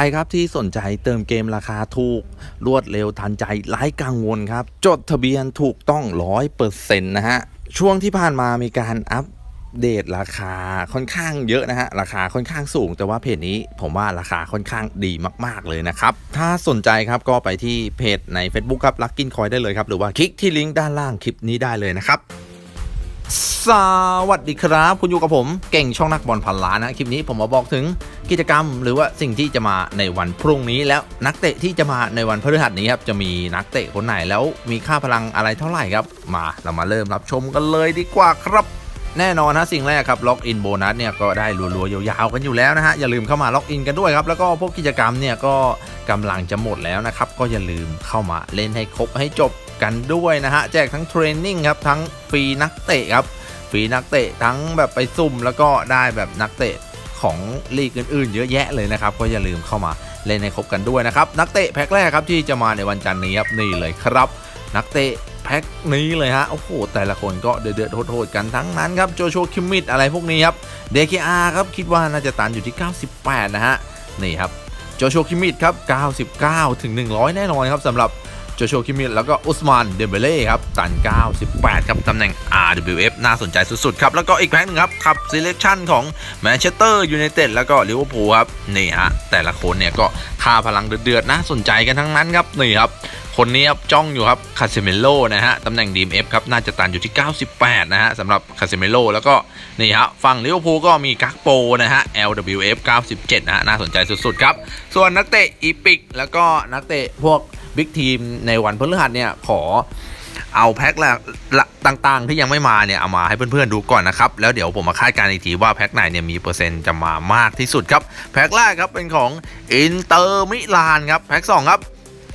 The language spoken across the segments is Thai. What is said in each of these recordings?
รครับที่สนใจเติมเกมราคาถูก รวดเร็วทันใจไร้กังวลครับ จดทะเบียนถูกต้องร้อยเปอร์เซ็นต์นะฮะ ช่วงที่ผ่านมามีการอัปเดตราคาค่อนข้างเยอะนะฮะ ราคาค่อนข้างสูง แต่ว่าเพจนี้ผมว่าราคาค่อนข้างดีมาก ๆ เลยนะครับ ถ้าสนใจครับก็ไปที่เพจใน Facebook ครับลักกินคอยได้เลยครับ หรือว่าคลิกที่ลิงก์ด้านล่างคลิปนี้ได้เลยนะครับ สวัสดีครับ คุณอยู่กับผมเก่งช่องนักบอลพันล้านนะ คลิปนี้ผมมาบอกถึงกิจกรรม หรือว่าสิ่งที่จะมาในวันพรุ่งนี้แล้วนักเตะที่จะมาในวันพฤหัสนี้ครับจะมีนักเตะคนไหนแล้วมีค่าพลังอะไรเท่าไหร่ครับ มาเรามาเริ่มรับชมกันเลยดีกว่าครับ แน่นอนนะสิ่งแรกครับล็อกอินโบนัสเนี่ยก็ได้รัวๆยาวๆกันอยู่แล้วนะฮะอย่าลืมเข้ามาล็อกอินกันด้วยครับแล้วก็พวกกิจกรรมเนี่ยก็กำลังจะหมดแล้วนะครับก็อย่าลืมเข้ามาเล่นให้ครบให้จบ กันด้วยนะฮะ แจกทั้งเทรนนิ่งครับ ทั้งฟรีนักเตะครับ ฟรีนักเตะทั้งแบบไปซุ่มแล้วก็ได้แบบนักเตะของลีกอื่นๆ เยอะแยะเลยนะครับ ก็อย่าลืมเข้ามาเล่นให้ครบกันด้วยนะครับ นักเตะแพ็คแรกครับที่จะมาในวันจันทร์นี้ครับนี่เลยครับ นักเตะแพ็คนี้เลยฮะโอ้โหแต่ละคนก็เดือดๆโหดๆกันทั้งนั้นครับโจชัวคิมมิดอะไรพวกนี้ครับเดคอาครับคิดว่าน่าจะตันอยู่ที่ 98 นะฮะนี่ครับโจชัวคิมมิดครับ 99 ถึง 100 แน่นอนครับสำหรับ โจชัวคิมิแล้วก็อุสมานเดเบเล่ครับตัน 98 ครับตำแหน่ง RWF น่าสนใจสุดๆครับ แล้วก็อีกแพ็คหนึ่งครับขับ selection ของแมนเชสเตอร์ยูไนเต็ดแล้วก็ลิเวอร์พูลครับ นี่ฮะ แต่ละคนเนี่ยก็ค่าพลังเดือดๆน่าสนใจกันทั้งนั้นครับ นี่ครับ คนนี้ครับจ้องอยู่ครับคาเซเมโลนะฮะตำแหน่ง DMF ครับน่าจะตันอยู่ที่ 98 นะฮะสำหรับคาเซเมโลแล้วก็นี่ฮะฝั่งลิเวอร์พูลก็มีกักโปนะฮะ LWF 97 นะฮะน่าสนใจสุดๆครับส่วนนักเตะอีพิกแล้วก็นักเตะพวก บิ๊กทีมในวันพฤหัสเนี่ยขอเอาแพ็คละละต่างๆ ที่ยังไม่มาเนี่ยเอามาให้เพื่อนๆดูก่อนนะครับแล้วเดี๋ยวผมมาคาดการณ์อีกทีว่าแพ็คไหนเนี่ยมีเปอร์เซ็นต์จะมามากที่สุดครับแพ็คแรกครับเป็นของอินเตอร์มิลานครับแพ็ค2ครับ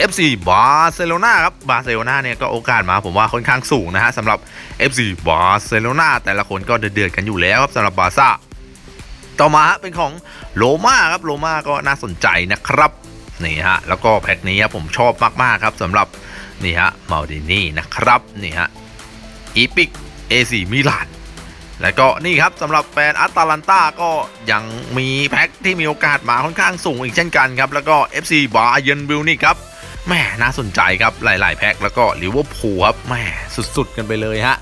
FC บาร์เซโลนาครับบาร์เซโลนาเนี่ยก็โอกาสมาผมว่าค่อนข้างสูงนะฮะสำหรับ FC บาร์เซโลนาแต่ละคนก็เดือดๆกันอยู่แล้วครับสำหรับบาร์ซ่าต่อมาเป็นของโรม่าครับโรม่าก็น่าสนใจนะครับ นี่ฮะแล้วก็แพ็คนี้ครับผมชอบมากๆครับสำหรับนี่ฮะมาดินี่นะครับนี่ฮะอีพิกเอซีมิลานแล้วก็นี่ครับสำหรับแฟนอัตแลนตาก็ยังมีแพ็คที่มีโอกาสมาค่อนข้างสูงอีกเช่นกันครับแล้วก็ FC บาเยนบิลนี่ครับแม่น่าสนใจครับหลาย ๆ แพ็คแล้วก็ลิเวอร์พูลครับแม่สุด ๆ กันไปเลยฮะ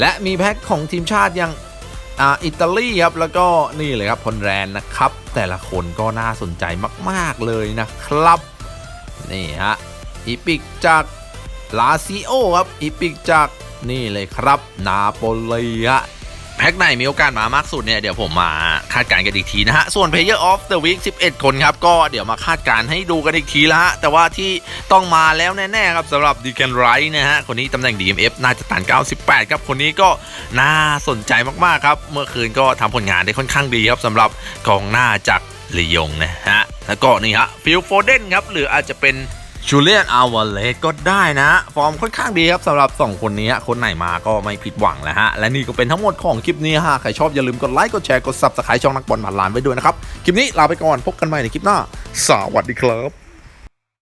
และมีแพ็คของทีมชาติอย่าง อ่าอิตาลีครับแล้วก็นี่เลยครับพลแรนนะครับ แต่ละคนก็น่าสนใจมาก ๆ เลยนะครับ นี่ฮะอีปิกจากลาซิโอครับอีปิกจากนี่เลยครับ นาโปลีฮะ แพ็คไหนมีโอกาสมามากสุดเนี่ย เดี๋ยวผมมาคาดการณ์กันอีกทีนะฮะ ส่วน Player of the Week 11 คนครับ ก็เดี๋ยวมาคาดการณ์ให้ดูกันอีกทีละฮะ แต่ว่าที่ต้องมาแล้วแน่ๆครับสำหรับดี a n นไรท์นะฮะ คนนี้ตำแหน่ง DMF น่าจะตัน 98 ครับ คนนี้ก็น่าสนใจมากๆครับ เมื่อคืนก็ทำผลงานได้ค่อนข้างดีครับสำหรับกองหน้าจากลียงนะฮะแล้วก็นี่ฮะฟิลโฟเดนครับหรืออาจจะเป็น ชูเลียนอาวาเลสก็ได้นะ ฟอร์มค่อนข้างดีครับสำหรับ 2 คนนี้ คนไหนมาก็ไม่ผิดหวังแล้วฮะ และนี่ก็เป็นทั้งหมดของคลิปนี้ฮะ ใครชอบอย่าลืมกดไลค์ กดแชร์ กดซับสไครต์ช่องนักบอลหมันลานไว้ด้วยนะครับ คลิปนี้ลาไปก่อนพบกันใหม่ในคลิปหน้า สวัสดีครับ